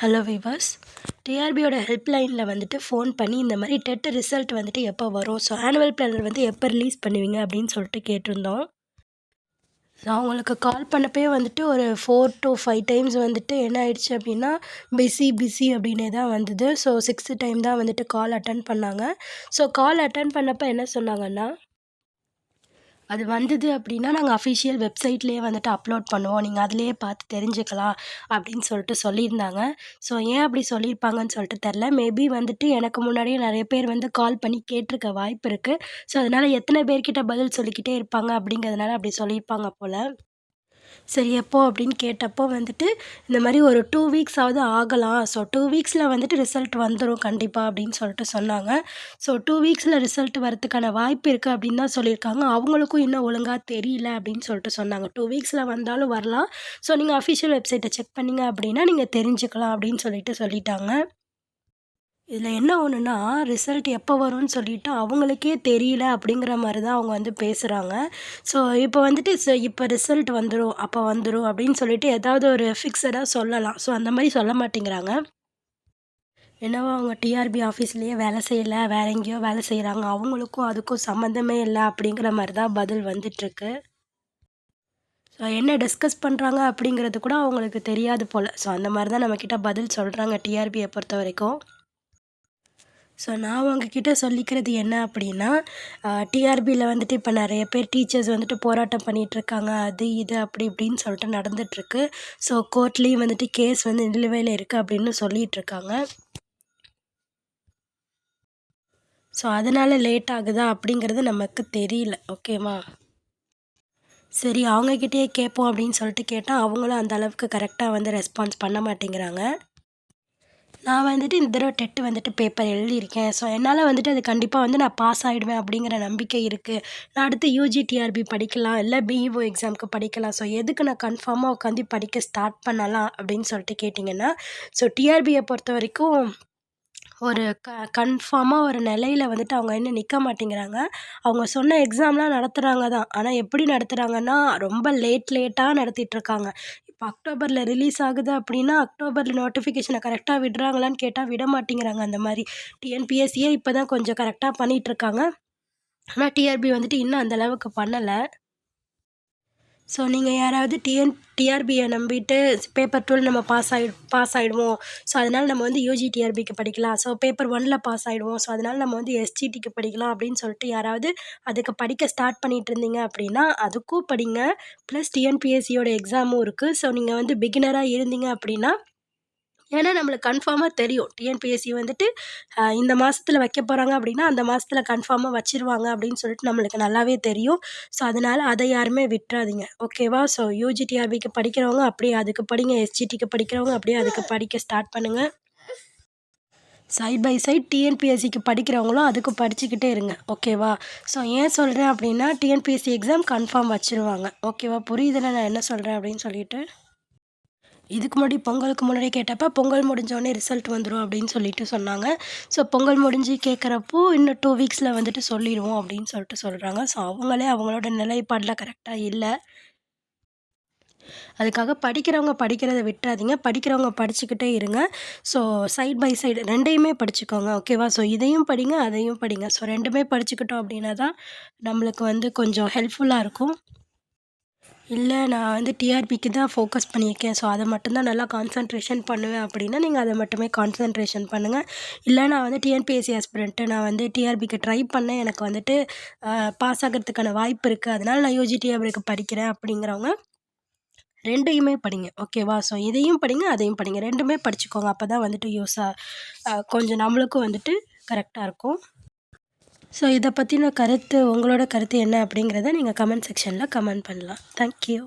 Hello விவாஸ் டிஆர்பியோட ஹெல்ப்லைனில் வந்துட்டு phone பண்ணி இந்த மாதிரி டெட் ரிசல்ட் வந்துட்டு எப்போ வரும்? ஸோ ஆனுவல் பிளானர் வந்து எப்போ ரிலீஸ் பண்ணுவீங்க அப்படின்னு சொல்லிட்டு கேட்டிருந்தோம். ஸோ அவங்களுக்கு கால் பண்ணப்பே வந்துட்டு ஒரு ஃபோர் டு ஃபைவ் டைம்ஸ் வந்துட்டு என்ன ஆயிடுச்சு அப்படின்னா பிஸி பிஸி அப்படின்னே தான் வந்தது. ஸோ சிக்ஸ்த்து டைம் தான் வந்துட்டு கால் அட்டன் பண்ணாங்க. ஸோ கால் அட்டன் பண்ணப்போ என்ன சொன்னாங்கன்னா அது வந்தது அப்படின்னா நாங்கள் அஃபிஷியல் வெப்சைட்லேயே வந்துட்டு அப்லோட் பண்ணுவோம். நீங்கள் அதிலேயே பார்த்து தெரிஞ்சுக்கலாம் அப்படின்னு சொல்லிட்டு சொல்லியிருந்தாங்க. ஸோ ஏன் அப்படி சொல்லியிருப்பாங்கன்னு சொல்லிட்டு தெரில மேபி வந்துட்டு எனக்கு முன்னாடியே நிறைய பேர் வந்து கால் பண்ணி கேட்டிருக்க வாய்ப்பு இருக்குது ஸோ அதனால் எத்தனை பேர்கிட்ட பதில் சொல்லிக்கிட்டே இருப்பாங்க அப்படிங்கிறதுனால அப்படி சொல்லியிருப்பாங்க போல். சரி எப்போ அப்படின்னு கேட்டப்போ வந்துட்டு இந்த மாதிரி ஒரு டூ வீக்ஸாவது ஆகலாம். ஸோ டூ வீக்ஸில் வந்துட்டு ரிசல்ட் வந்துடும் கண்டிப்பாக அப்படின்னு சொல்லிட்டு சொன்னாங்க. ஸோ டூ வீக்ஸில் ரிசல்ட் வரதுக்கான வாய்ப்பு இருக்குது அப்படின்னு தான் சொல்லியிருக்காங்க. அவங்களுக்கும் இன்னும் ஒழுங்காக தெரியல அப்படின்னு சொல்லிட்டு சொன்னாங்க. டூ வீக்ஸில் வந்தாலும் வரலாம். ஸோ நீங்கள் அஃபிஷியல் வெப்சைட்டை செக் பண்ணிங்க அப்படின்னா நீங்கள் தெரிஞ்சுக்கலாம் அப்படின்னு சொல்லிட்டு சொல்லிட்டாங்க. இதில் என்ன ஒன்றுனா ரிசல்ட் எப்போ வரும்னு சொல்லிட்டு அவங்களுக்கே தெரியல அப்படிங்கிற மாதிரி தான் அவங்க வந்து பேசுகிறாங்க ஸோ இப்போ வந்துட்டு ஸோ இப்போ ரிசல்ட் வந்துடும் அப்போ வந்துடும் அப்படின்னு சொல்லிட்டு ஏதாவது ஒரு ஃபிக்ஸடாக சொல்லலாம். ஸோ அந்த மாதிரி சொல்ல மாட்டேங்கிறாங்க. என்னவோ அவங்க டிஆர்பி ஆஃபீஸ்லேயே வேலை செய்யலை வேற எங்கேயோ வேலை செய்கிறாங்க அவங்களுக்கும் அதுக்கும் சம்மந்தமே இல்லை அப்படிங்கிற மாதிரி தான் பதில் வந்துட்டுருக்கு. ஸோ என்ன டிஸ்கஸ் பண்ணுறாங்க அப்படிங்கிறது கூட அவங்களுக்கு தெரியாது போல். ஸோ அந்த மாதிரி தான் நம்மக்கிட்ட பதில் சொல்கிறாங்க டிஆர்பியை பொறுத்த வரைக்கும். ஸோ நான் உங்ககிட்ட சொல்லிக்கிறது என்ன அப்படின்னா டிஆர்பியில் வந்துட்டு இப்போ நிறைய பேர் டீச்சர்ஸ் வந்துட்டு போராட்டம் பண்ணிகிட்ருக்காங்க அது இது அப்படி இப்படின்னு சொல்லிட்டு நடந்துகிட்ருக்கு ஸோ கோர்ட்லேயும் வந்துட்டு கேஸ் வந்து நிலுவையில் இருக்குது அப்படின்னு சொல்லிகிட்ருக்காங்க ஸோ அதனால் லேட் ஆகுதா அப்படிங்கிறது நமக்கு தெரியல ஓகேவா? சரி அவங்கக்கிட்டே கேட்போம் அப்படின்னு சொல்லிட்டு கேட்டால் அவங்களும் அந்த அளவுக்கு கரெக்டாக வந்து ரெஸ்பான்ஸ் பண்ண மாட்டேங்கிறாங்க. நான் வந்துட்டு இந்த தடவை டெட்டு வந்துட்டு பேப்பர் எழுதியிருக்கேன். ஸோ என்னால் வந்துட்டு அது கண்டிப்பாக வந்து நான் பாஸ் ஆகிடுவேன் அப்படிங்கிற நம்பிக்கை இருக்குது நான் அடுத்து யூஜி டிஆர்பி படிக்கலாம் இல்லை பிஇஓ எக்ஸாமுக்கு படிக்கலாம். ஸோ எதுக்கு நான் கன்ஃபார்மாக உட்காந்து படிக்க ஸ்டார்ட் பண்ணலாம் அப்படின்னு சொல்லிட்டு கேட்டிங்கன்னா ஸோ டிஆர்பியை பொறுத்த வரைக்கும் ஒரு க கன்ஃபார்மாக ஒரு நிலையில் வந்துட்டு அவங்க இன்னும் நிற்க மாட்டேங்கிறாங்க. அவங்க சொன்ன எக்ஸாம்லாம் நடத்துகிறாங்க தான். ஆனால் எப்படி நடத்துகிறாங்கன்னா ரொம்ப லேட் லேட்டாக நடத்திட்டுருக்காங்க இப்போ அக்டோபரில் ரிலீஸ் ஆகுது அப்படின்னா அக்டோபரில் நோட்டிஃபிகேஷனை கரெக்டாக விடுறாங்களான்னு கேட்டால் விட மாட்டேங்கிறாங்க அந்த மாதிரி. டிஎன்பிஎஸ்சியே இப்போ தான் கொஞ்சம் கரெக்டாக பண்ணிகிட்ருக்காங்க ஆனால் டிஆர்பி வந்துட்டு இன்னும் அந்த அளவுக்கு பண்ணலை. ஸோ நீங்கள் யாராவது டிஎன் டிஆர்பியை நம்பிட்டு பேப்பர் டுவெல் நம்ம பாஸ் ஆகி பாஸ் ஆகிடுவோம் ஸோ அதனால் நம்ம வந்து யூஜி டிஆர்பிக்கு படிக்கலாம். ஸோ பேப்பர் ஒனில் பாஸ் ஆகிடுவோம் ஸோ அதனால் நம்ம வந்து எஸ்ஜிடிக்கு படிக்கலாம் அப்படின்னு சொல்லிட்டு யாராவது அதுக்கு படிக்க ஸ்டார்ட் பண்ணிகிட்டு இருந்தீங்க அப்படின்னா அதுக்கும் படிங்க. ப்ளஸ் டிஎன்பிஎஸ்சியோட எக்ஸாமும் இருக்குது ஸோ நீங்கள் வந்து பிகினராக இருந்தீங்க அப்படின்னா ஏன்னா நம்மளுக்கு கன்ஃபார்மாக தெரியும். டிஎன்பிஎஸ்சி வந்துட்டு இந்த மாதத்துல வைக்க போகிறாங்க அப்படின்னா அந்த மாதத்துல கன்ஃபார்மாக வச்சிருவாங்க அப்படின்னு சொல்லிட்டு நம்மளுக்கு நல்லாவே தெரியும். ஸோ அதனால் அதை யாருமே விட்டுறாதீங்க. ஓகேவா ஸோ யூஜிடிஆர்பிக்கு படிக்கிறவங்க அப்படியே அதுக்கு படிங்க. எஸ்ஜிடிக்கு படிக்கிறவங்க அப்படியே அதுக்கு படிக்க ஸ்டார்ட் பண்ணுங்கள் சைட் பை சைட் டிஎன்பிஎஸ்சிக்கு படிக்கிறவங்களும் அதுக்கு படிச்சுக்கிட்டே இருங்க. ஓகேவா ஸோ ஏன் சொல்கிறேன் அப்படின்னா டிஎன்பிஎஸ்சி எக்ஸாம் கன்ஃபார்ம் வச்சுருவாங்க. ஓகேவா புரியுதுன்னு நான் என்ன சொல்கிறேன் அப்படின்னு சொல்லிட்டு? இதுக்கு முன்னாடி பொங்கலுக்கு முன்னாடி கேட்டப்போ பொங்கல் முடிஞ்சோடனே ரிசல்ட் வந்துடும் அப்படின்னு சொல்லிட்டு சொன்னாங்க. ஸோ பொங்கல் முடிஞ்சு கேட்குறப்போ இன்னும் டூ வீக்ஸில் வந்துட்டு சொல்லிடுவோம் அப்படின்னு சொல்லிட்டு சொல்கிறாங்க ஸோ அவங்களே அவங்களோட நிலைப்பாடில் கரெக்டாக இல்லை. அதுக்காக படிக்கிறவங்க படிக்கிறத விட்டுறாதீங்க. படிக்கிறவங்க படிச்சுக்கிட்டே இருங்க. ஸோ சைட் பை சைடு ரெண்டையுமே படிச்சுக்கோங்க ஓகேவா ஸோ இதையும் படிங்க அதையும் படிங்க. ஸோ ரெண்டுமே படிச்சுக்கிட்டோம் அப்படின்னா தான் நம்மளுக்கு வந்து கொஞ்சம் ஹெல்ப்ஃபுல்லாக இருக்கும். இல்லை நான் வந்து டிஆர்பிக்கு தான் ஃபோக்கஸ் பண்ணியிருக்கேன். ஸோ அதை மட்டும்தான் நல்லா கான்சன்ட்ரேஷன் பண்ணுவேன் அப்படின்னா நீங்கள் அதை மட்டுமே கான்சன்ட்ரேஷன் பண்ணுங்கள் இல்லை நான் வந்து டிஎன்பிஎஸ்சி ஆஸ்பிரண்ட்டு நான் வந்து டிஆர்பிக்கு ட்ரை பண்ணேன். எனக்கு வந்துட்டு பாஸ் ஆகிறதுக்கான வாய்ப்பு இருக்குது அதனால் நான் யூஜி டிஆர்பிக்கு படிக்கிறேன் அப்படிங்கிறவங்க ரெண்டையுமே படிங்க. ஓகேவா ஸோ இதையும் படிங்க அதையும் படிங்க. ரெண்டுமே படிச்சுக்கோங்க. அப்போ தான் வந்துட்டு யூஸாக கொஞ்சம் நம்மளுக்கும் வந்துட்டு கரெக்டாக இருக்கும். ஸோ இதை பற்றின கருத்து உங்களோட கருத்து என்ன அப்படிங்கிறத நீங்கள் கமெண்ட் செக்ஷனில் கமெண்ட் பண்ணலாம். தேங்க்யூ